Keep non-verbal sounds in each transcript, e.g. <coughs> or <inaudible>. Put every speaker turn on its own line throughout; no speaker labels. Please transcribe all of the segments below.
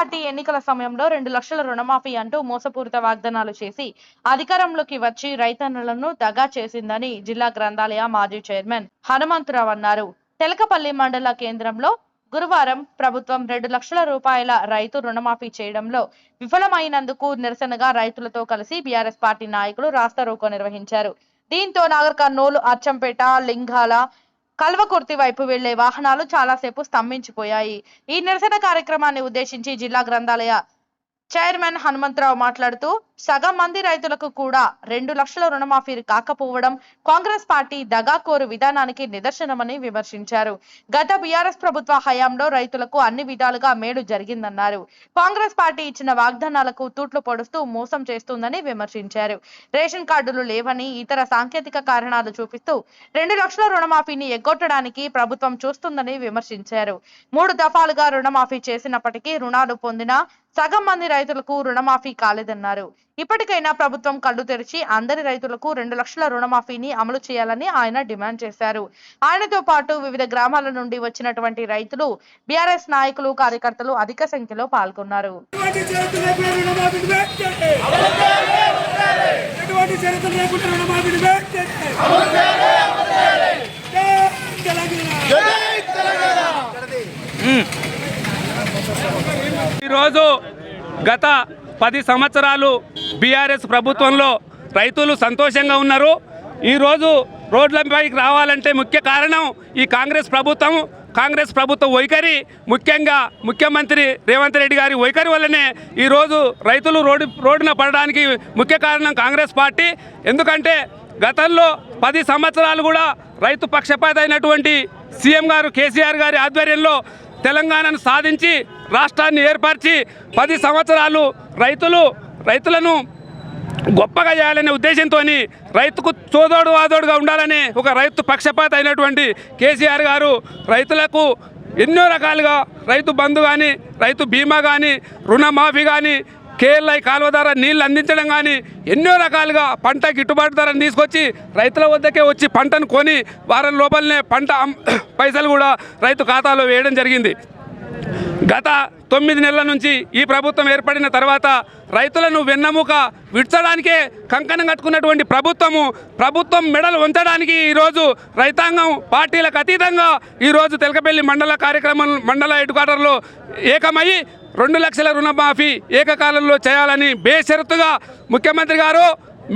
Party ఎన్నికల సమయంలో రెండు లక్షల రుణమాఫీ అంటూ మోసపూరిత వాగ్దానాలు చేసి అధికారంలోకి వచ్చి రైతన్నులను దగా చేసిందని జిల్లా గ్రంథాలయ మాజీ చైర్మన్ హనుమంతరావు అన్నారు. తెలకపల్లి మండల కేంద్రంలో గురువారం ప్రభుత్వం రెండు లక్షల రూపాయల రైతు రుణమాఫీ చేయడంలో విఫలమైనందుకు నిరసనగా రైతులతో కలిసి బీఆర్ఎస్ పార్టీ నాయకులు రాస్తారోకో నిర్వహించారు. దీంతో నాగర్ కర్నూలు అచ్చంపేట లింగాల కల్వకుర్తి వైపు వెళ్ళే వాహనాలు చాలాసేపు స్తంభించిపోయాయి. ఈ నిరసన కార్యక్రమాన్ని ఉద్దేశించి జిల్లా గ్రంథాలయ చైర్మన్ హనుమంతరావు మాట్లాడుతూ సగం మంది రైతులకు కూడా రెండు లక్షల రుణమాఫీ కాకపోవడం కాంగ్రెస్ పార్టీ దగాకోరు విధానానికి నిదర్శనమని విమర్శించారు. గత బీఆర్ఎస్ ప్రభుత్వ హయాంలో రైతులకు అన్ని విధాలుగా మేలు జరిగిందన్నారు. కాంగ్రెస్ పార్టీ ఇచ్చిన వాగ్దానాలకు తూట్లు పొడుస్తూ మోసం చేస్తుందని విమర్శించారు. రేషన్ కార్డులు లేవని ఇతర సాంకేతిక కారణాలు చూపిస్తూ రెండు లక్షల రుణమాఫీని ఎగ్గొట్టడానికి ప్రభుత్వం చూస్తుందని విమర్శించారు. మూడు దఫాలుగా రుణమాఫీ చేసినప్పటికీ రుణాలు పొందిన సగం మంది రైతులకు రుణమాఫీ కాలేదన్నారు. ఇప్పటికైనా ప్రభుత్వం కళ్ళు తెరిచి అందరి రైతులకు రెండు లక్షల రుణమాఫీని అమలు చేయాలని ఆయన డిమాండ్ చేశారు. ఆయనతో పాటు వివిధ గ్రామాల నుండి వచ్చినటువంటి రైతులు బీఆర్ఎస్ నాయకులు కార్యకర్తలు అధిక సంఖ్యలో పాల్గొన్నారు.
ఈరోజు గత పది సంవత్సరాలు బీఆర్ఎస్ ప్రభుత్వంలో రైతులు సంతోషంగా ఉన్నారు. ఈరోజు రోడ్లపైకి రావాలంటే ముఖ్య కారణం ఈ కాంగ్రెస్ ప్రభుత్వం. కాంగ్రెస్ ప్రభుత్వ వైఖరి ముఖ్యంగా ముఖ్యమంత్రి రేవంత్ రెడ్డి గారి వైఖరి వల్లనే ఈరోజు రైతులు రోడ్డు రోడ్డున పడడానికి ముఖ్య కారణం కాంగ్రెస్ పార్టీ. ఎందుకంటే గతంలో పది సంవత్సరాలు కూడా రైతు పక్షపాత అయినటువంటి సీఎం గారు కేసీఆర్ గారి ఆధ్వర్యంలో తెలంగాణను సాధించి రాష్ట్రాన్ని ఏర్పరిచి పది సంవత్సరాలు రైతులు రైతులను గొప్పగా చేయాలనే ఉద్దేశంతో రైతుకు చోదోడు వాదోడుగా ఉండాలని ఒక రైతు పక్షపాత అయినటువంటి కేసీఆర్ గారు రైతులకు ఎన్నో రకాలుగా రైతు బంధు కానీ రైతు బీమా కానీ రుణమాఫీ కానీ కేఎల్ఐ కాలువ ద్వారా నీళ్ళు అందించడం కానీ ఎన్నో రకాలుగా పంట గిట్టుబాటు ధరను తీసుకొచ్చి రైతుల వద్దకే వచ్చి పంటను కొని వారం లోపలనే పంట <coughs> పైసలు కూడా రైతు ఖాతాలో వేయడం జరిగింది. గత తొమ్మిది నెలల నుంచి ఈ ప్రభుత్వం ఏర్పడిన తర్వాత రైతులను వెన్నెముక విడ్చడానికే కంకణం కట్టుకున్నటువంటి ప్రభుత్వము ప్రభుత్వం మెడలు ఉంచడానికి ఈరోజు రైతాంగం పార్టీలకు అతీతంగా ఈరోజు తెలకపల్లి మండల కార్యక్రమం మండల హెడ్ క్వార్టర్లో ఏకమయ్యి రెండు లక్షల రుణమాఫీ ఏకకాలంలో చేయాలని బేషరతుగా ముఖ్యమంత్రి గారు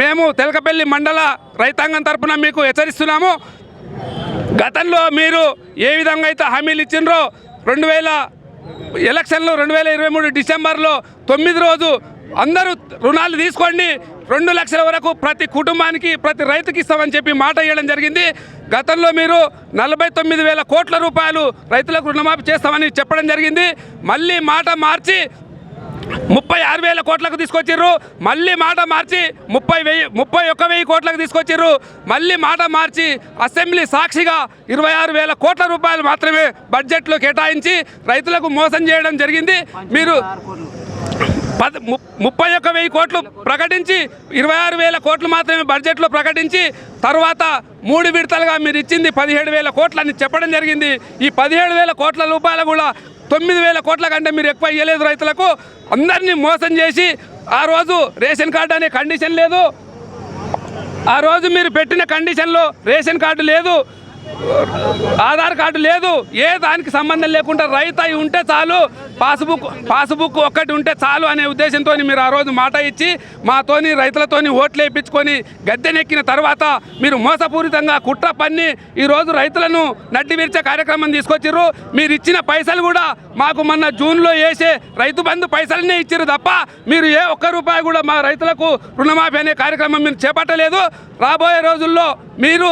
మేము తెలకపల్లి మండల రైతాంగం తరపున మీకు హెచ్చరిస్తున్నాము. గతంలో మీరు ఏ విధంగా అయితే హామీలు ఇచ్చిండ్రో రెండు వేల ఎలక్షన్లు రెండు వేల ఇరవై మూడు డిసెంబర్లో తొమ్మిది రోజు అందరూ రుణాలు తీసుకోండి. రెండు లక్షల వరకు ప్రతి కుటుంబానికి ప్రతి రైతుకి ఇస్తామని చెప్పి మాట ఇవ్వడం జరిగింది. గతంలో మీరు నలభై తొమ్మిది వేల కోట్ల రూపాయలు రైతులకు రుణమాఫీ చేస్తామని చెప్పడం జరిగింది. మళ్ళీ మాట మార్చి ముప్పై ఆరు వేల కోట్లకు తీసుకొచ్చిర్రు. మళ్ళీ మాట మార్చి ముప్పై వెయ్యి ముప్పై ఒక్క వెయ్యి కోట్లకు తీసుకొచ్చిర్రు. మళ్ళీ మాట మార్చి అసెంబ్లీ సాక్షిగా ఇరవై ఆరు వేల కోట్ల రూపాయలు మాత్రమే బడ్జెట్లో కేటాయించి రైతులకు మోసం చేయడం జరిగింది. మీరు పద ముప్పై ఒక్క వెయ్యి కోట్లు ప్రకటించి ఇరవై ఆరు వేల కోట్లు మాత్రమే బడ్జెట్లో ప్రకటించి తర్వాత మూడు విడతలుగా మీరు ఇచ్చింది పదిహేడు వేల కోట్లు అని చెప్పడం జరిగింది. ఈ పదిహేడు వేల కోట్ల రూపాయలు కూడా తొమ్మిది వేల కోట్ల కంటే మీరు ఎక్కువ ఇవ్వలేదు రైతులకు. అందరినీ మోసం చేసి ఆ రోజు రేషన్ కార్డు అనే కండిషన్ లేదు. ఆ రోజు మీరు పెట్టిన కండిషన్లో రేషన్ కార్డు లేదు. ఆధార్ కార్డు లేదు. ఏ దానికి సంబంధం లేకుండా రైతు అయి ఉంటే చాలు పాస్బుక్ పాస్బుక్ ఒక్కటి ఉంటే చాలు అనే ఉద్దేశంతో మీరు ఆ రోజు మాట ఇచ్చి మాతోని రైతులతోని ఓట్లు వేయించుకొని గద్దెనెక్కిన తర్వాత మీరు మోసపూరితంగా కుట్ర పన్ని ఈరోజు రైతులను నడ్డి విరిచే కార్యక్రమం తీసుకొచ్చిర్రు. మీరు ఇచ్చిన పైసలు కూడా మాకు మొన్న జూన్లో వేసే రైతు బంధు పైసలనే ఇచ్చారు తప్ప మీరు ఏ ఒక్క రూపాయి కూడా మా రైతులకు రుణమాఫీ అనే కార్యక్రమం మీరు చేపట్టలేదు. రాబోయే రోజుల్లో మీరు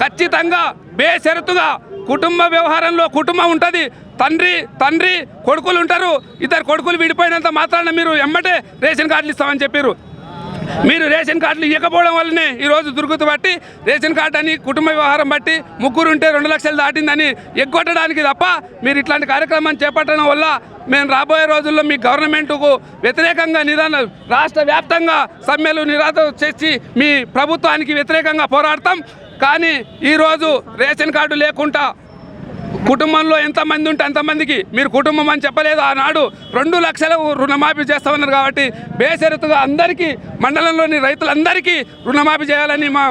ఖచ్చితంగా బేషరతుగా కుటుంబ వ్యవహారంలో కుటుంబం ఉంటుంది. తండ్రి తండ్రి కొడుకులు ఉంటారు. ఇద్దరు కొడుకులు విడిపోయినంత మాత్రాన మీరు ఎమ్మటే రేషన్ కార్డులు ఇస్తామని చెప్పారు మీరు రేషన్ కార్డులు ఇవ్వకపోవడం వల్లనే ఈరోజు దుర్గుత బట్టి రేషన్ కార్డు అని కుటుంబ వ్యవహారం బట్టి ముగ్గురు ఉంటే రెండు లక్షలు దాటిందని ఎగ్గొట్టడానికి తప్ప మీరు ఇట్లాంటి కార్యక్రమం చేపట్టడం వల్ల మేము రాబోయే రోజుల్లో మీ గవర్నమెంట్కు వ్యతిరేకంగా నిదాన రాష్ట్ర వ్యాప్తంగా సమ్మెలు నిరాధ చేసి మీ ప్రభుత్వానికి వ్యతిరేకంగా పోరాడతాం. కానీ ఈరోజు రేషన్ కార్డు లేకుండా కుటుంబంలో ఎంతమంది ఉంటే అంతమందికి మీరు కుటుంబం అని చెప్పలేదు. ఆనాడు రెండు లక్షల రుణమాఫీ చేస్తామన్నారు కాబట్టి బేషరతుగా అందరికీ మండలంలోని రైతులందరికీ రుణమాఫీ చేయాలని మా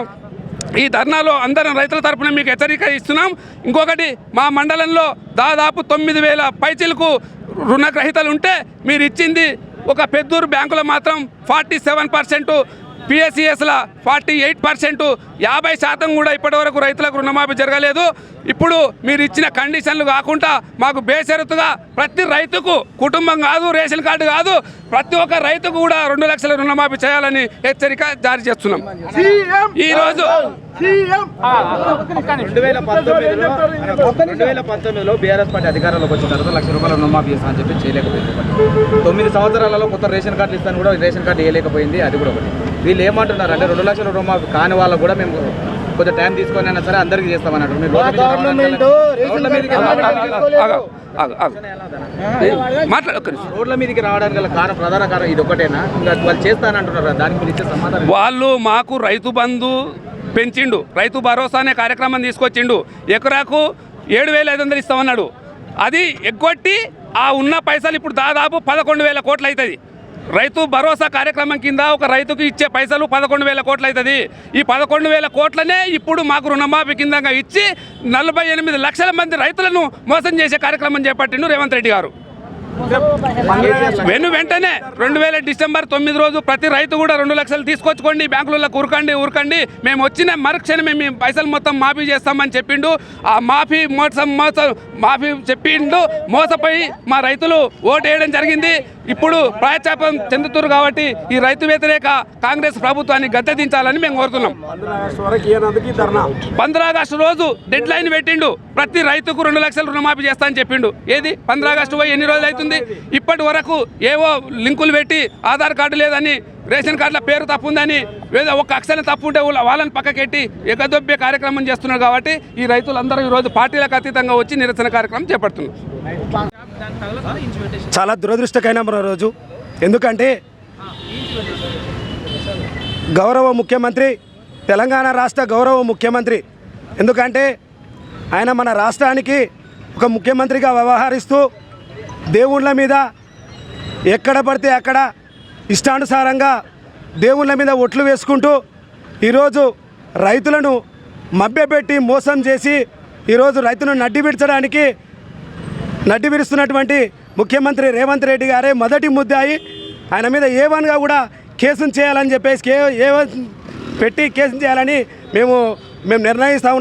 ఈ ధర్నాలో అందరం రైతుల తరఫున మీకు హెచ్చరిక ఇస్తున్నాం. ఇంకొకటి మా మండలంలో దాదాపు తొమ్మిది వేల పైచీలకు రుణగ్రహీతలు ఉంటే మీరు ఇచ్చింది ఒక పెద్దూరు బ్యాంకులో మాత్రం ఫార్టీ సెవెన్ పర్సెంట్ పిఎస్సిఎస్ల ఫార్టీ ఎయిట్ పర్సెంట్ యాభై శాతం కూడా ఇప్పటివరకు రైతులకు రుణమాఫీ జరగలేదు. ఇప్పుడు మీరు ఇచ్చిన కండిషన్లు కాకుండా మాకు బేషరతుగా ప్రతి రైతుకు కుటుంబం కాదు రేషన్ కార్డు కాదు ప్రతి ఒక్క రైతుకు కూడా రెండు లక్షల రుణమాఫీ చేయాలని హెచ్చరిక జారీ చేస్తున్నాం. ఈరోజు
రెండు వేల పంతొమ్మిదిలో రెండు వేల పంతొమ్మిదిలో బీఆర్ఎస్ పార్టీ అధికారంలోకి వచ్చిన తర్వాత లక్ష రూపాయల రుణమాఫీ చేస్తా అని చెప్పి చేయలేకపోయింది. తొమ్మిది సంవత్సరాలలో కొత్త రేషన్ కార్డులు ఇస్తాను కూడా రేషన్ కార్డు వేయలేకపోయింది అది కూడా ఒకటి. వీళ్ళు ఏమంటున్నారు అంటే రెండు లక్షల రుణమాఫీ కాని వాళ్ళకు కూడా మేము కొంచెం టైం తీసుకొని అయినా సరే అందరికీ చేస్తామన్నారు మీరు రోడ్ల మీదకి రావడానికి. రోడ్ల మీదకి గల కారణం ప్రధాన కారణం ఇది ఒకటేనా? ఇంకా వాళ్ళు చేస్తానంటున్నారు దానికి మీరు ఇచ్చే సమాధానం
వాళ్ళు మాకు రైతు బంధు పెంచిండు రైతు భరోసా అనే కార్యక్రమం తీసుకొచ్చిండు. ఎకరాకు ఏడు వేల ఐదు వందలు ఇస్తామన్నాడు. అది ఎగ్గొట్టి ఆ ఉన్న పైసలు ఇప్పుడు దాదాపు పదకొండు వేల కోట్లు అవుతుంది. రైతు భరోసా కార్యక్రమం కింద ఒక రైతుకు ఇచ్చే పైసలు పదకొండు వేల కోట్లు అవుతుంది. ఈ పదకొండు వేల కోట్లనే ఇప్పుడు మాకు రుణమాఫీ కిందగా ఇచ్చి నలభై ఎనిమిది లక్షల మంది రైతులను మోసం చేసే కార్యక్రమం చేపట్టిండు రేవంత్ రెడ్డి గారు. వెను వెంటనే రెండు వేల డిసెంబర్ తొమ్మిది రోజు ప్రతి రైతు కూడా రెండు లక్షలు తీసుకొచ్చుకోండి బ్యాంకులలో ఉరకండి ఉరకండి మేము వచ్చిన మరుక్షణ మేము పైసలు మొత్తం మాఫీ చేస్తామని చెప్పిండు. ఆ మాఫీ మోసం మోసం మాఫీ చెప్పిండు. మోసపోయి మా రైతులు ఓటు వేయడం జరిగింది. ఇప్పుడు ప్రాయచాపం చెందుతున్నారు కాబట్టి ఈ రైతు వ్యతిరేక కాంగ్రెస్ ప్రభుత్వాన్ని గద్దెదించాలని మేము కోరుతున్నాం. పంద్రా ఆగస్టు రోజు డెడ్ లైన్ పెట్టిండు. ప్రతి రైతుకు రెండు లక్షలు రుణమాఫీ చేస్తా అని చెప్పిండు. ఏది? పంద్రా ఆగస్టు పోయి ఎన్ని రోజులు అవుతుంది? ఇప్పటి వరకు ఏవో లింకులు పెట్టి ఆధార్ కార్డు లేదని రేషన్ కార్డుల పేరు తప్పు ఉందని ఏదో ఒక అక్షరం తప్పు ఉంటే వాళ్ళ- వాళ్ళని పక్కకెట్టి ఎగదొబ్బే కార్యక్రమం చేస్తున్నారు కాబట్టి ఈ రైతులందరూ ఈరోజు పార్టీలకు అతీతంగా వచ్చి నిరసన కార్యక్రమం చేపడుతున్నారు.
చాలా దురదృష్టకరమైన రోజు. ఎందుకంటే గౌరవ ముఖ్యమంత్రి తెలంగాణ రాష్ట్ర గౌరవ ముఖ్యమంత్రి. ఎందుకంటే ఆయన మన రాష్ట్రానికి ఒక ముఖ్యమంత్రిగా వ్యవహరిస్తూ దేవుళ్ళ మీద ఎక్కడ పడితే అక్కడ ఇష్టానుసారంగా దేవుళ్ళ మీద ఒట్లు వేసుకుంటూ ఈరోజు రైతులను మభ్యపెట్టి మోసం చేసి ఈరోజు రైతులను నడ్డి విడ్చడానికి నడ్డి విరుస్తున్నటువంటి ముఖ్యమంత్రి రేవంత్ రెడ్డి గారే మొదటి ముద్దాయి ఆయన మీద ఏ వన్గా కూడా కేసును చేయాలని చెప్పేసి కే ఏ వన్ పెట్టి కేసును చేయాలని మేము మేము నిర్ణయిస్తూ ఉన్నాం.